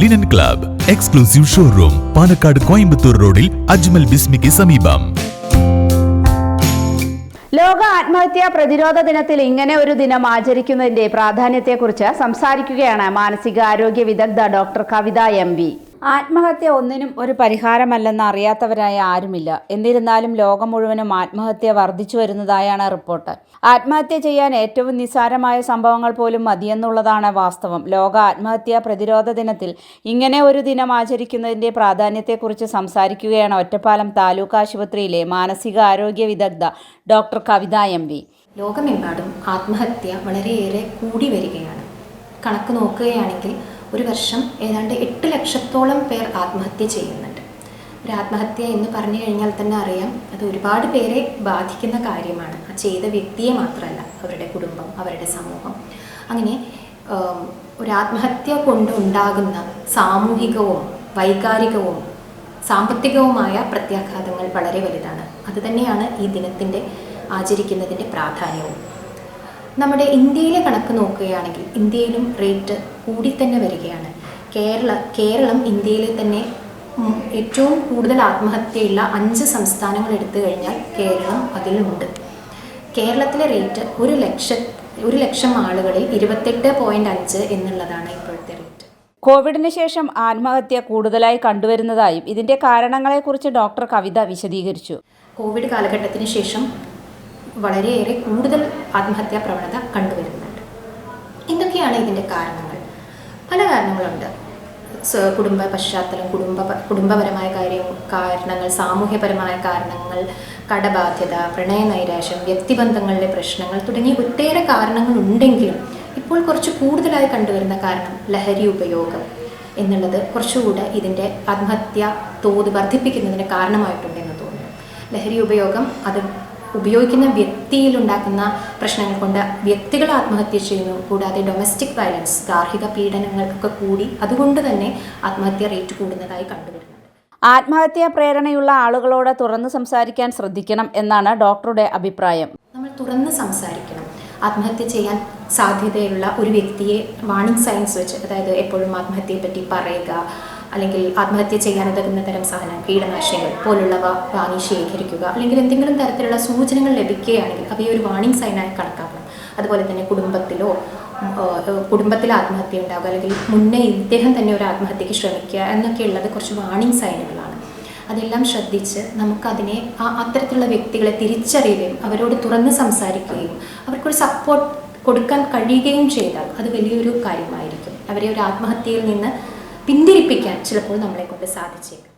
Linen club exclusive showroom Palakkad Coimbatore റോഡിൽ അജ്മൽ ബിസ്മിക്ക് സമീപം. ലോക ആത്മഹത്യാ പ്രതിരോധ ദിനത്തിൽ ഇങ്ങനെ ഒരു ദിനം ആചരിക്കുന്നതിന്റെ പ്രാധാന്യത്തെക്കുറിച്ച് സംസാരിക്കുകയാണ് മാനസികാരോഗ്യ വിദഗ്ധ ഡോക്ടർ കവിത എം ആത്മഹത്യ ഒന്നിനും ഒരു പരിഹാരമല്ലെന്ന് അറിയാത്തവരായ ആരുമില്ല. എന്നിരുന്നാലും ലോകം മുഴുവനും ആത്മഹത്യ വർദ്ധിച്ചു വരുന്നതായാണ് റിപ്പോർട്ട്. ആത്മഹത്യ ചെയ്യാൻ ഏറ്റവും നിസ്സാരമായ സംഭവങ്ങൾ പോലും മതിയെന്നുള്ളതാണ് വാസ്തവം. ലോക ആത്മഹത്യാ പ്രതിരോധ ദിനത്തിൽ ഇങ്ങനെ ഒരു ദിനം ആചരിക്കുന്നതിന്റെ പ്രാധാന്യത്തെക്കുറിച്ച് സംസാരിക്കുകയാണ് ഒറ്റപ്പാലം താലൂക്ക് ആശുപത്രിയിലെ മാനസിക ആരോഗ്യ വിദഗ്ധ ഡോക്ടർ കവിത എം. വി. ലോകമെമ്പാടും ആത്മഹത്യ വളരെയേറെ കൂടി വരികയാണ്. കണക്ക് നോക്കുകയാണെങ്കിൽ ഒരു വർഷം ഏതാണ്ട് എട്ട് ലക്ഷത്തോളം പേർ ആത്മഹത്യ ചെയ്യുന്നുണ്ട്. ഒരു ആത്മഹത്യ എന്ന് പറഞ്ഞു കഴിഞ്ഞാൽ തന്നെ അറിയാം അത് ഒരുപാട് പേരെ ബാധിക്കുന്ന കാര്യമാണ്. ആ ചെയ്ത വ്യക്തിയെ മാത്രമല്ല അവരുടെ കുടുംബം അവരുടെ സമൂഹം. അങ്ങനെ ഒരു ആത്മഹത്യ കൊണ്ടുണ്ടാകുന്ന സാമൂഹികവും വൈകാരികവും സാമ്പത്തികവുമായ പ്രത്യാഘാതങ്ങൾ വളരെ വലുതാണ്. അതുതന്നെയാണ് ഈ ദിനത്തിന്റെ ആചരിക്കുന്നതിന്റെ പ്രാധാന്യവും. നമ്മുടെ ഇന്ത്യയിലെ കണക്ക് നോക്കുകയാണെങ്കിൽ ഇന്ത്യയിലും റേറ്റ് കൂടി തന്നെ വരികയാണ്. കേരള കേരളം ഇന്ത്യയിലെ തന്നെ ഏറ്റവും കൂടുതൽ ആത്മഹത്യയുള്ള അഞ്ച് സംസ്ഥാനങ്ങൾ എടുത്തു കഴിഞ്ഞാൽ കേരളം അതിലുണ്ട്. കേരളത്തിലെ റേറ്റ് ഒരു ലക്ഷ ഒരു ലക്ഷം ആളുകളിൽ ഇരുപത്തെട്ട് പോയിന്റ് അഞ്ച് എന്നുള്ളതാണ് ഇപ്പോഴത്തെ റേറ്റ് കോവിഡിന് ശേഷം ആത്മഹത്യ കൂടുതലായി കണ്ടുവരുന്നതായും ഇതിന്റെ കാരണങ്ങളെക്കുറിച്ച് ഡോക്ടർ കവിത വിശദീകരിച്ചു. കോവിഡ് കാലഘട്ടത്തിന് ശേഷം വളരെയേറെ കൂടുതൽ ആത്മഹത്യാ പ്രവണത കണ്ടുവരുന്നുണ്ട്. എന്തൊക്കെയാണ് ഇതിന്റെ കാരണങ്ങൾ? പല കാരണങ്ങളുണ്ട്. കുടുംബ പശ്ചാത്തലം കുടുംബ കുടുംബപരമായ കാര്യം കാരണങ്ങൾ സാമൂഹ്യപരമായ കാരണങ്ങൾ കടബാധ്യത പ്രണയ നൈരാശ്യം വ്യക്തിബന്ധങ്ങളിലെ പ്രശ്നങ്ങൾ തുടങ്ങിയ ഒട്ടേറെ കാരണങ്ങൾ ഉണ്ടെങ്കിലും ഇപ്പോൾ കുറച്ച് കൂടുതലായി കണ്ടുവരുന്ന കാരണം ലഹരി ഉപയോഗം എന്നുള്ളത് കുറച്ചുകൂടെ ഇതിന്റെ ആത്മഹത്യ തോത് വർദ്ധിപ്പിക്കുന്നതിന് കാരണമായിട്ടുണ്ടെന്ന് തോന്നുന്നു. ലഹരി ഉപയോഗം അത് ഉപയോഗിക്കുന്ന വ്യക്തിയിൽ ഉണ്ടാക്കുന്ന പ്രശ്നങ്ങൾ കൊണ്ട് വ്യക്തികൾ ആത്മഹത്യ ചെയ്യുന്നു. കൂടാതെ ഡൊമസ്റ്റിക് വയലൻസ് ഗാർഹിക പീഡനങ്ങൾക്കൊക്കെ കൂടി അതുകൊണ്ട് തന്നെ ആത്മഹത്യ റേറ്റ് കൂടുന്നതായി കണ്ടുവരുന്നു ആത്മഹത്യാ പ്രേരണയുള്ള ആളുകളോട് തുറന്ന് സംസാരിക്കാൻ ശ്രദ്ധിക്കണം എന്നാണ് ഡോക്ടറുടെ അഭിപ്രായം. നമ്മൾ തുറന്ന് സംസാരിക്കണം. ആത്മഹത്യ ചെയ്യാൻ സാധ്യതയുള്ള ഒരു വ്യക്തിയെ വാണിംഗ് സയൻസ് വെച്ച് അതായത് എപ്പോഴും ആത്മഹത്യയെ പറ്റി പറയുക അല്ലെങ്കിൽ ആത്മഹത്യ ചെയ്യാൻ ഉതകുന്ന തരം സാധനം കീടനാശിനികൾ പോലുള്ളവ വാങ്ങി ശേഖരിക്കുക അല്ലെങ്കിൽ എന്തെങ്കിലും തരത്തിലുള്ള സൂചനകൾ ലഭിക്കുകയാണെങ്കിൽ അവയെ ഒരു വാണിംഗ് സൈനായി കണക്കാക്കണം. അതുപോലെ തന്നെ കുടുംബത്തിലോ കുടുംബത്തിൽ ആത്മഹത്യ ഉണ്ടാവുക അല്ലെങ്കിൽ മുന്നേ ഇദ്ദേഹം തന്നെ ഒരു ആത്മഹത്യക്ക് ശ്രമിക്കുക എന്നൊക്കെയുള്ളത് കുറച്ച് വാണിംഗ് സൈനുകളാണ് അതെല്ലാം ശ്രദ്ധിച്ച് നമുക്കതിനെ ആ അത്തരത്തിലുള്ള വ്യക്തികളെ തിരിച്ചറിയുകയും അവരോട് തുറന്ന് സംസാരിക്കുകയും അവർക്കൊരു സപ്പോർട്ട് കൊടുക്കാൻ കഴിയുകയും ചെയ്താൽ അത് വലിയൊരു കാര്യമായിരിക്കും. അവരെ ഒരു ആത്മഹത്യയിൽ നിന്ന് പിന്തിരിപ്പിക്കാൻ ചിലപ്പോൾ നമ്മളെ കൊണ്ട് സാധിച്ചേക്കും.